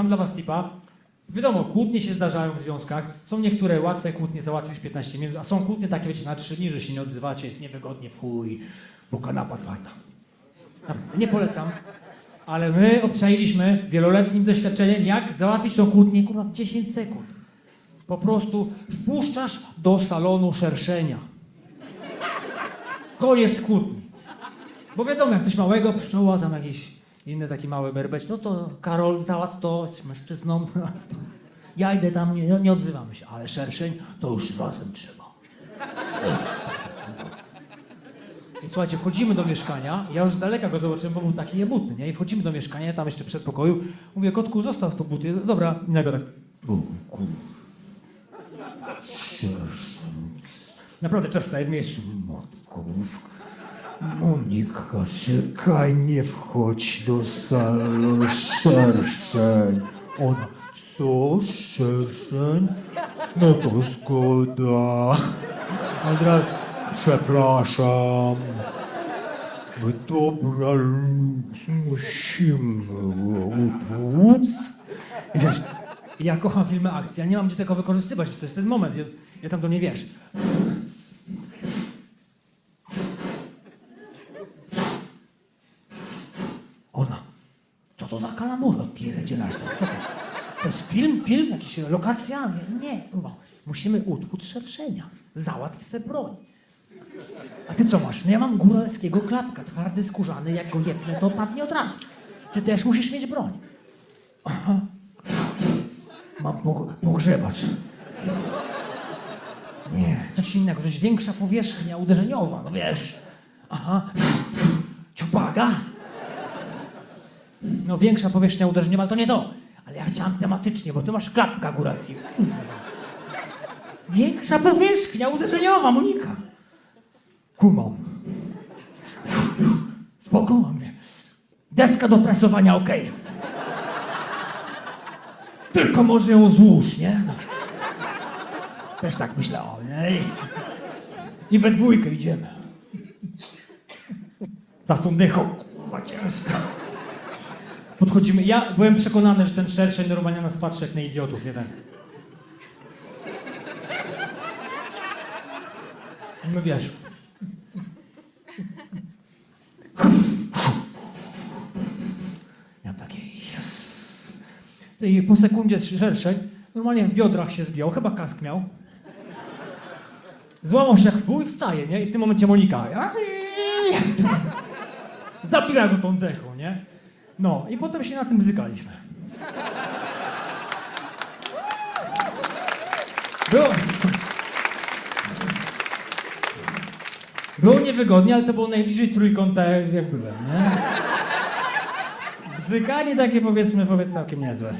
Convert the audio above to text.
mam dla was tipa. Wiadomo, kłótnie się zdarzają w związkach. Są niektóre łatwe kłótnie załatwić w 15 minut, a są kłótnie takie, wiecie, na 3 dni, że się nie odzywacie, jest niewygodnie, w chuj, bo kanapa twarda. Nie polecam. Ale my obczailiśmy wieloletnim doświadczeniem, jak załatwić tą kłótnię, kurwa, w 10 sekund. Po prostu wpuszczasz do salonu szerszenia. Koniec kłótni. Bo wiadomo, jak coś małego, pszczoła, tam jakieś inne takie małe berbeć, no to Karol, załatw to, jesteś mężczyzną. Ja idę tam, nie, nie odzywamy się, ale szerszeń to już razem trzeba. I słuchajcie, wchodzimy do mieszkania, ja już z daleka go zobaczyłem, bo był taki jebutny, nie? I wchodzimy do mieszkania, tam jeszcze przed pokoju, mówię, kotku, zostaw to buty, dobra, i nagle tak. Naprawdę czas w miejscu. Matko. Monika, czekaj, nie wchodź do salonu szerszeń. Ona, co, szerszeń? No to zgoda. Od razu, przepraszam. My dobra, musimy go ja kocham filmy akcji, ale nie mam gdzie tego wykorzystywać. To jest ten moment. Ja, ja tam do niej wiesz. Ona. Co to za tam? Co to? To jest film? Film? Jakiś lokacja? Nie, nie. Musimy utłuc szerszenia. Załatw se broń. A ty co masz? No ja mam góralskiego klapka, twardy, skórzany, jak go jebnę, to padnie od razu. Ty też musisz mieć broń. Aha. Mam pog- pogrzebacz. Nie, coś innego, coś większa powierzchnia uderzeniowa, no wiesz. Aha. Ciupaga? No większa powierzchnia uderzeniowa, ale to nie to. Ale ja chciałam tematycznie, bo ty masz klapka góracji. Większa powierzchnia uderzeniowa, Monika. Kumam. Spoko, mówię. Deska do prasowania, okej. Tylko może ją złóż, nie? No. Też tak myślałam, nie? I, we dwójkę idziemy. Ta sondycho, kurwa. Podchodzimy. Ja byłem przekonany, że ten szerszeń normalnie nas patrzy jak na idiotów, nie ten. I my wiesz. Ja takie, yes. I po sekundzie szerszeń, normalnie w biodrach się zgiął, chyba kask miał. Złamał się jak w pół i wstaje, nie? I w tym momencie Monika. Zabiera go tą dechą, nie? No, i potem się na tym bzykaliśmy. Było... Było niewygodnie, ale to było najbliżej trójkąta, jak byłem, nie? Bzykanie takie powiedzmy, powiedz całkiem niezłe.